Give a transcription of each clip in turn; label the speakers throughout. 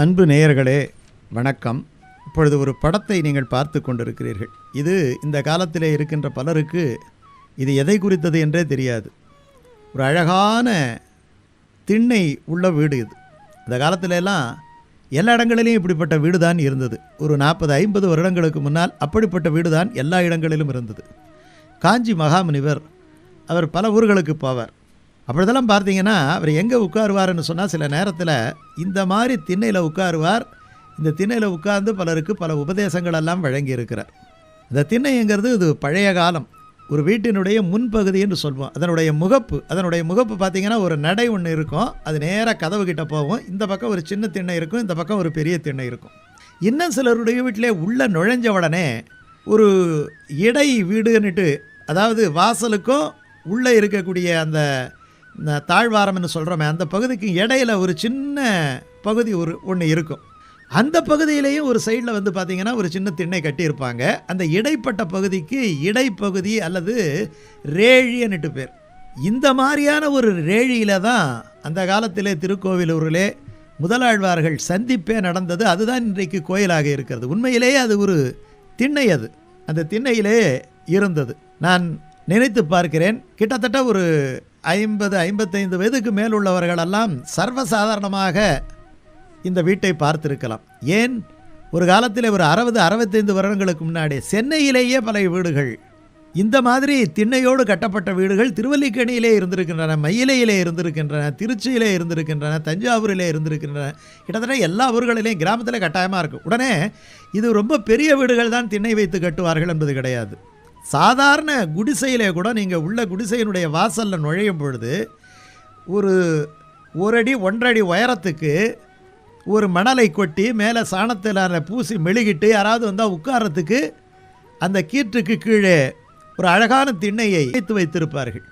Speaker 1: அன்பு நேயர்களே வணக்கம். இப்பொழுது ஒரு படத்தை நீங்கள் பார்த்து கொண்டிருக்கிறீர்கள். இது இந்த காலத்திலே இருக்கின்ற பலருக்கு இது எதை குறித்தது என்றே தெரியாது. ஒரு அழகான திண்ணை உள்ள வீடு இது. இந்த காலத்திலெல்லாம் எல்லா இடங்களிலும் இப்படிப்பட்ட வீடு தான் இருந்தது. ஒரு நாற்பது ஐம்பது வருடங்களுக்கு முன்னால் அப்படிப்பட்ட வீடு தான் எல்லா இடங்களிலும் இருந்தது. காஞ்சி மகாமுனிவர் அவர் பல ஊர்களுக்கு போவார். அப்பொழுதெல்லாம் பார்த்தீங்கன்னா அவர் எங்கே உட்காருவார்னு சொன்னால் சில நேரத்தில் இந்த மாதிரி திண்ணையில் உட்காருவார். இந்த திண்ணையில் உட்கார்ந்து பலருக்கு பல உபதேசங்கள் எல்லாம் வழங்கியிருக்கிறார். இந்த திண்ணைங்கிறது இது பழைய காலம். ஒரு வீட்டினுடைய முன்பகுதி என்று சொல்வோம். அதனுடைய முகப்பு அதனுடைய முகப்பு பார்த்தீங்கன்னா ஒரு நடை ஒன்று இருக்கும். அது நேராக கதவு கிட்ட போகும். இந்த பக்கம் ஒரு சின்ன திண்ணை இருக்கும். இந்த பக்கம் ஒரு பெரிய திண்ணை இருக்கும். இன்னும் சிலருடைய வீட்டிலே உள்ளே நுழைஞ்ச உடனே ஒரு இடை வீடுன்னுட்டு அதாவது வாசலுக்கும் உள்ளே இருக்கக்கூடிய அந்த தாழ்வாரம்னு சொல்கிறோமே அந்த பகுதிக்கு இடையில ஒரு சின்ன பகுதி ஒரு ஒன்று இருக்கும். அந்த பகுதியிலையும் ஒரு சைடில் வந்து பார்த்திங்கன்னா ஒரு சின்ன திண்ணை கட்டியிருப்பாங்க. அந்த இடைப்பட்ட பகுதிக்கு இடைப்பகுதி அல்லது ரேழின்னுட்டு பேர். இந்த மாதிரியான ஒரு ரேழியில் தான் அந்த காலத்திலே திருக்கோவிலூரிலே முதலாழ்வார்கள் சந்திப்பே நடந்தது. அதுதான் இன்றைக்கு கோயிலாக இருக்கிறது. உண்மையிலேயே அது ஒரு திண்ணை அது. அந்த திண்ணையிலே இருந்தது. நான் நினைத்து பார்க்கிறேன். கிட்டத்தட்ட ஒரு ஐம்பது ஐம்பத்தைந்து வயதுக்கு மேல் உள்ளவர்களெல்லாம் சர்வசாதாரணமாக இந்த வீட்டை பார்த்திருக்கலாம். ஏன்? ஒரு காலத்தில் ஒரு அறுபது அறுபத்தைந்து வருடங்களுக்கு முன்னாடி சென்னையிலேயே பல வீடுகள் இந்த மாதிரி திண்ணையோடு கட்டப்பட்ட வீடுகள் திருவல்லிக்கணியிலே இருந்திருக்கின்றன மயிலையிலே இருந்திருக்கின்றன திருச்சியிலே இருந்திருக்கின்றன தஞ்சாவூரிலே இருந்திருக்கின்றன. கிட்டத்தட்ட எல்லா ஊர்களிலேயும் கிராமத்தில் கட்டாயமாக இருக்கும் உடனே இது ரொம்ப பெரிய வீடுகள் தான் திண்ணை வைத்து கட்டுவார்கள் என்பது கிடையாது. சாதாரண குடிசையிலே கூட நீங்கள் உள்ள குடிசையினுடைய வாசலில் நுழையும் பொழுது ஒரு ஒரு அடி ஒன்றடி அடி உயரத்துக்கு ஒரு மணலை கொட்டி மேலே சாணத்தில் பூசி மெழுகிட்டு யாராவது வந்தால் உட்காரத்துக்கு அந்த கீற்றுக்கு கீழே ஒரு அழகான திண்ணையை வைத்து வைத்திருப்பார்கள்.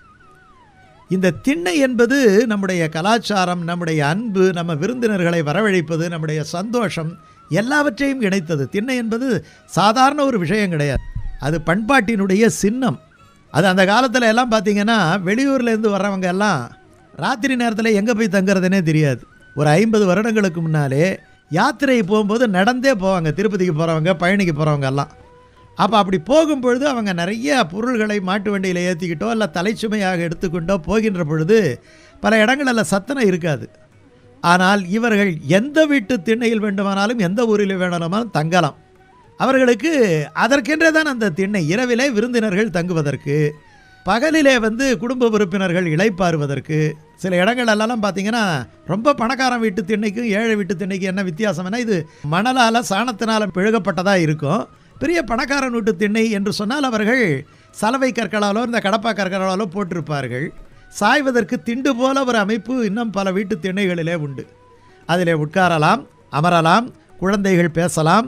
Speaker 1: இந்த திண்ணை என்பது நம்முடைய கலாச்சாரம் நம்முடைய அன்பு நம்ம விருந்தினர்களை வரவழைப்பது நம்முடைய சந்தோஷம் எல்லாவற்றையும் இணைத்தது. திண்ணை என்பது சாதாரண ஒரு விஷயம் கிடையாது. அது பண்பாட்டினுடைய சின்னம். அது அந்த காலத்தில் எல்லாம் பார்த்தீங்கன்னா வெளியூர்லேருந்து வர்றவங்க எல்லாம் ராத்திரி நேரத்தில் எங்கே போய் தங்குறதுனே தெரியாது. ஒரு ஐம்பது வருடங்களுக்கு முன்னாலே யாத்திரை போகும்போது நடந்தே போவாங்க. திருப்பதிக்கு போகிறவங்க பழனிக்கு போகிறவங்க எல்லாம். அப்போ அப்படி போகும்பொழுது அவங்க நிறைய பொருள்களை மாட்டு வண்டியில் ஏற்றிக்கிட்டோ இல்லை தலைச்சுமையாக எடுத்துக்கொண்டோ போகின்ற பொழுது பல இடங்களில் சத்தனம் இருக்காது. ஆனால் இவர்கள் எந்த வீட்டு திண்ணையில் வேண்டுமானாலும் எந்த ஊரில் வேண்டுமானாலும் தங்கலாம். அவர்களுக்கு அதற்கென்றே தான் அந்த திண்ணை. இரவிலே விருந்தினர்கள் தங்குவதற்கு பகலிலே வந்து குடும்ப உறுப்பினர்கள் இளைப்பாறுவதற்கு சில இடங்கள்லாம் பார்த்தீங்கன்னா ரொம்ப பணக்காரன் வீட்டு திண்ணைக்கும் ஏழை வீட்டு திண்ணைக்கும் என்ன வித்தியாசம்னா இது மணலால் சாணத்தினால் பிழுகப்பட்டதாக இருக்கும். பெரிய பணக்காரன் வீட்டு திண்ணை என்று சொன்னால் அவர்கள் சலவை கற்களாலோ இந்த கடப்பா கற்களாலோ போட்டிருப்பார்கள். சாய்வதற்கு திண்டு போல ஒரு அமைப்பு இன்னும் பல வீட்டு திண்ணைகளிலே உண்டு. அதிலே உட்காரலாம் அமரலாம் குழந்தைகள் பேசலாம்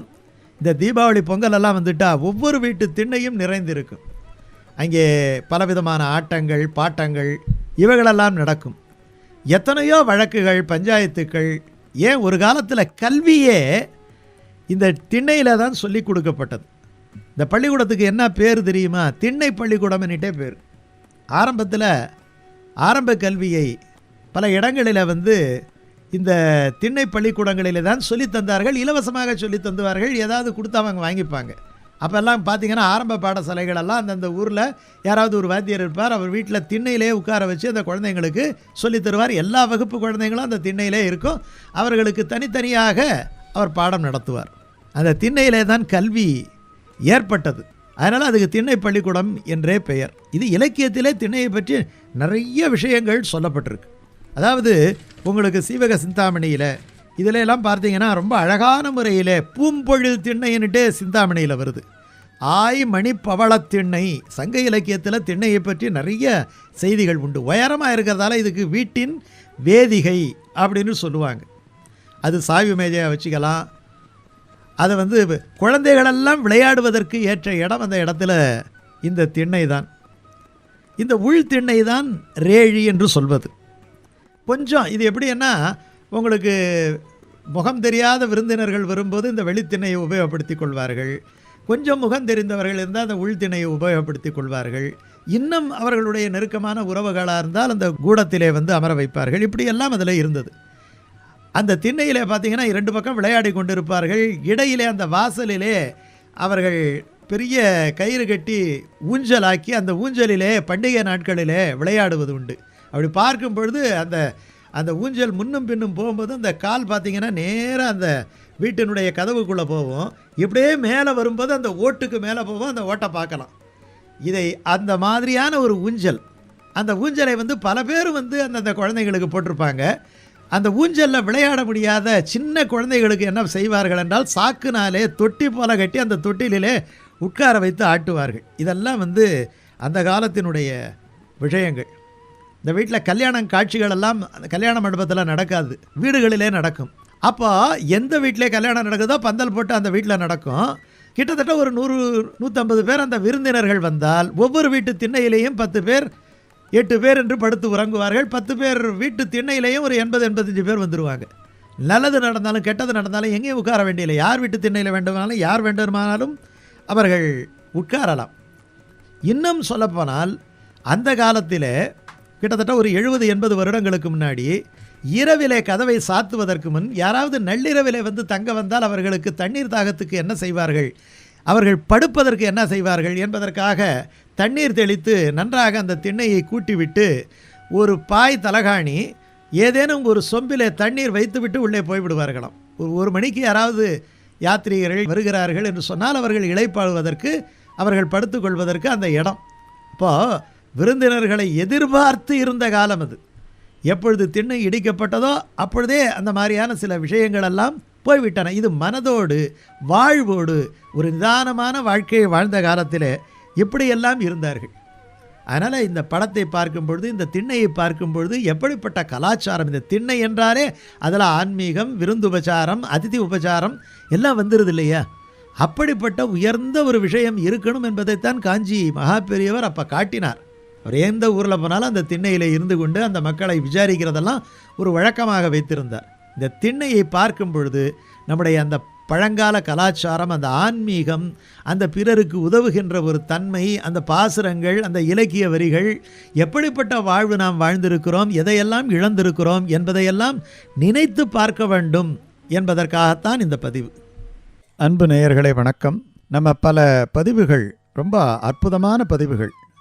Speaker 1: இந்த தீபாவளி பொங்கல் எல்லாம் ஒவ்வொரு வீட்டு திண்ணையும் நிறைந்திருக்கும். அங்கே பலவிதமான ஆட்டங்கள் பாட்டங்கள் இவைகளெல்லாம் நடக்கும். எத்தனையோ வழக்குகள் பஞ்சாயத்துக்கள் ஏன் ஒரு காலத்தில் கல்வியே இந்த திண்ணையில் தான் சொல்லி கொடுக்கப்பட்டது. இந்த பள்ளிக்கூடத்துக்கு என்ன பேர் தெரியுமா? திண்ணை பள்ளிக்கூடம்னுட்டே பேர். ஆரம்பத்தில் ஆரம்ப கல்வியை பல இடங்களில் வந்து இந்த திண்ணை பள்ளிக்கூடங்களிலே தான் சொல்லித் தந்தார்கள் இலவசமாக சொல்லி தந்துவார்கள் ஏதாவது கொடுத்து அவங்க வாங்கிப்பாங்க. அப்போல்லாம் பார்த்தீங்கன்னா ஆரம்ப பாடசாலைகள் எல்லாம் அந்தந்த ஊரில் யாராவது ஒரு வாத்தியர் இருப்பார் அவர் வீட்டில் திண்ணையிலே உட்கார வச்சு அந்த குழந்தைங்களுக்கு சொல்லித் தருவார். எல்லா வகுப்பு குழந்தைங்களும் அந்த திண்ணையிலே இருக்கும். அவர்களுக்கு தனித்தனியாக அவர் பாடம் நடத்துவார். அந்த திண்ணையிலே தான் கல்வி ஏற்பட்டது. அதனால் அதுக்கு திண்ணை பள்ளிக்கூடம் என்றே பெயர். இது இலக்கியத்திலே திண்ணையை பற்றி நிறைய விஷயங்கள் சொல்லப்பட்டிருக்கு. அதாவது உங்களுக்கு சீவக சிந்தாமணியில் இதில் எல்லாம் பார்த்தீங்கன்னா ரொம்ப அழகான முறையில் பூம்பொழில் திண்ணைன்னுட்டே சிந்தாமணியில் வருது. ஆய் மணி பவள திண்ணை சங்க இலக்கியத்தில் திண்ணையை பற்றி நிறைய செய்திகள் உண்டு. உயரமாக இருக்கிறதால இதுக்கு வீட்டின் வேதிகை அப்படின்னு சொல்லுவாங்க. அது சாய்வு மேஜையாக வச்சுக்கலாம். அதை வந்து குழந்தைகளெல்லாம் விளையாடுவதற்கு ஏற்ற இடம் அந்த இடத்துல இந்த திண்ணை தான் இந்த உள் திண்ணை தான் ரேழி என்று சொல்வது. கொஞ்சம் இது எப்படின்னா உங்களுக்கு முகம் தெரியாத விருந்தினர்கள் வரும்போது இந்த வெளித்திணையை உபயோகப்படுத்திக் கொள்வார்கள். கொஞ்சம் முகம் தெரிந்தவர்கள் இருந்தால் அந்த உள்திணையை உபயோகப்படுத்திக் கொள்வார்கள். இன்னும் அவர்களுடைய நெருக்கமான உறவுகளாக இருந்தால் அந்த கூடத்திலே வந்து அமர வைப்பார்கள். இப்படியெல்லாம் அதில் இருந்தது. அந்த திண்ணையிலே பார்த்தீங்கன்னா இரண்டு பக்கம் விளையாடி கொண்டிருப்பார்கள். இடையிலே அந்த வாசலிலே அவர்கள் பெரிய கயிறு கட்டி ஊஞ்சலாக்கி அந்த ஊஞ்சலிலே பண்டிகை நாட்களிலே விளையாடுவது உண்டு. அப்படி பார்க்கும் பொழுது அந்த அந்த ஊஞ்சல் முன்னும் பின்னும் போகும்போது அந்த கால் பார்த்தீங்கன்னா நேராக அந்த வீட்டினுடைய கதவுக்குள்ளே போவோம் இப்படியே மேலே வரும்போது அந்த ஓட்டுக்கு மேலே போவோம் அந்த ஓட்டை பார்க்கலாம். இதை அந்த மாதிரியான ஒரு ஊஞ்சல். அந்த ஊஞ்சலை வந்து பல பேர் வந்து அந்தந்த குழந்தைங்களுக்கு போட்டிருப்பாங்க. அந்த ஊஞ்சலில் விளையாட முடியாத சின்ன குழந்தைகளுக்கு என்ன செய்வார்கள் என்றால் சாக்குனாலே தொட்டி போல கட்டி அந்த தொட்டிலே உட்கார வைத்து ஆட்டுவார்கள். இதெல்லாம் வந்து அந்த காலத்தினுடைய விஷயங்கள். இந்த வீட்டில் கல்யாணம் காட்சிகளெல்லாம் கல்யாண மண்டபத்தில் நடக்காது. வீடுகளிலே நடக்கும். அப்போ எந்த வீட்டிலே கல்யாணம் நடக்குதோ பந்தல் போட்டு அந்த வீட்டில் நடக்கும். கிட்டத்தட்ட ஒரு நூறு நூற்றம்பது பேர் அந்த விருந்தினர்கள் வந்தால் ஒவ்வொரு வீட்டு திண்ணையிலேயும் பத்து பேர் எட்டு பேர் என்று படுத்து உறங்குவார்கள். பத்து பேர் வீட்டு திண்ணையிலேயும் ஒரு எண்பது எண்பத்தஞ்சு பேர் வந்துடுவாங்க நல்லது நடந்தாலும் கெட்டது நடந்தாலும் எங்கேயும் உட்கார வேண்டியதில்லை. யார் வீட்டு திண்ணையில் வேண்டுமானாலும் யார் வேண்டுமானாலும் அவர்கள் உட்காரலாம். இன்னும் சொல்லப்போனால் அந்த காலத்தில் கிட்டத்தட்ட ஒரு எழுபது எண்பது வருடங்களுக்கு முன்னாடி இரவிலே கதவை சாத்துவதற்கு முன் யாராவது நள்ளிரவிலே வந்து தங்க வந்தால் அவர்களுக்கு தண்ணீர் தாகத்துக்கு என்ன செய்வார்கள்? அவர்கள் படுப்பதற்கு என்ன செய்வார்கள்? என்பதற்காக தண்ணீர் தெளித்து நன்றாக அந்த திண்ணையை கூட்டிவிட்டு ஒரு பாய் தலகாணி ஏதேனும் ஒரு சொம்பிலே தண்ணீர் வைத்துவிட்டு உள்ளே போய்விடுவார்களாம். ஒரு ஒரு மணிக்கு யாராவது யாத்ரீகர்கள் வருகிறார்கள் என்று சொன்னால் அவர்கள் இழைப்பாடுவதற்கு அவர்கள் படுத்துக்கொள்வதற்கு அந்த இடம். இப்போது விருந்தினர்களை எதிர்பார்த்து இருந்த காலம் அது. எப்பொழுது திண்ணை இடிக்கப்பட்டதோ அப்பொழுதே அந்த மாதிரியான சில விஷயங்கள் எல்லாம் போய்விட்டன. இது மனதோடு வாழ்வோடு ஒரு நிதானமான வாழ்க்கையை வாழ்ந்த காலத்தில் இப்படியெல்லாம் இருந்தார்கள். அதனால் இந்த படத்தை பார்க்கும் பொழுது இந்த திண்ணையை பார்க்கும் பொழுது எப்படிப்பட்ட கலாச்சாரம் இந்த திண்ணை என்றாலே அதில் ஆன்மீகம் விருந்து உபச்சாரம் அதிதி உபச்சாரம் எல்லாம் வந்துடுது இல்லையா? அப்படிப்பட்ட உயர்ந்த ஒரு விஷயம் இருக்கணும் என்பதைத்தான் காஞ்சி மகா பெரியவர் அப்போ காட்டினார். அவர் எந்த ஊரில் போனாலும் அந்த திண்ணையில் இருந்து கொண்டு அந்த மக்களை விசாரிக்கிறதெல்லாம் ஒரு வழக்கமாக வைத்திருந்தார். இந்த திண்ணையை பார்க்கும் பொழுது நம்முடைய அந்த பழங்கால கலாச்சாரம் அந்த ஆன்மீகம் அந்த பிறருக்கு உதவுகின்ற ஒரு தன்மை அந்த பாசுரங்கள் அந்த இலக்கிய வரிகள் எப்படிப்பட்ட வாழ்வு நாம் வாழ்ந்திருக்கிறோம் எதையெல்லாம் இழந்திருக்கிறோம் என்பதையெல்லாம் நினைத்து பார்க்க வேண்டும் என்பதற்காகத்தான் இந்த பதிவு. அன்பு நேயர்களே வணக்கம். நம்ம பல பதிவுகள் ரொம்ப அற்புதமான பதிவுகள்.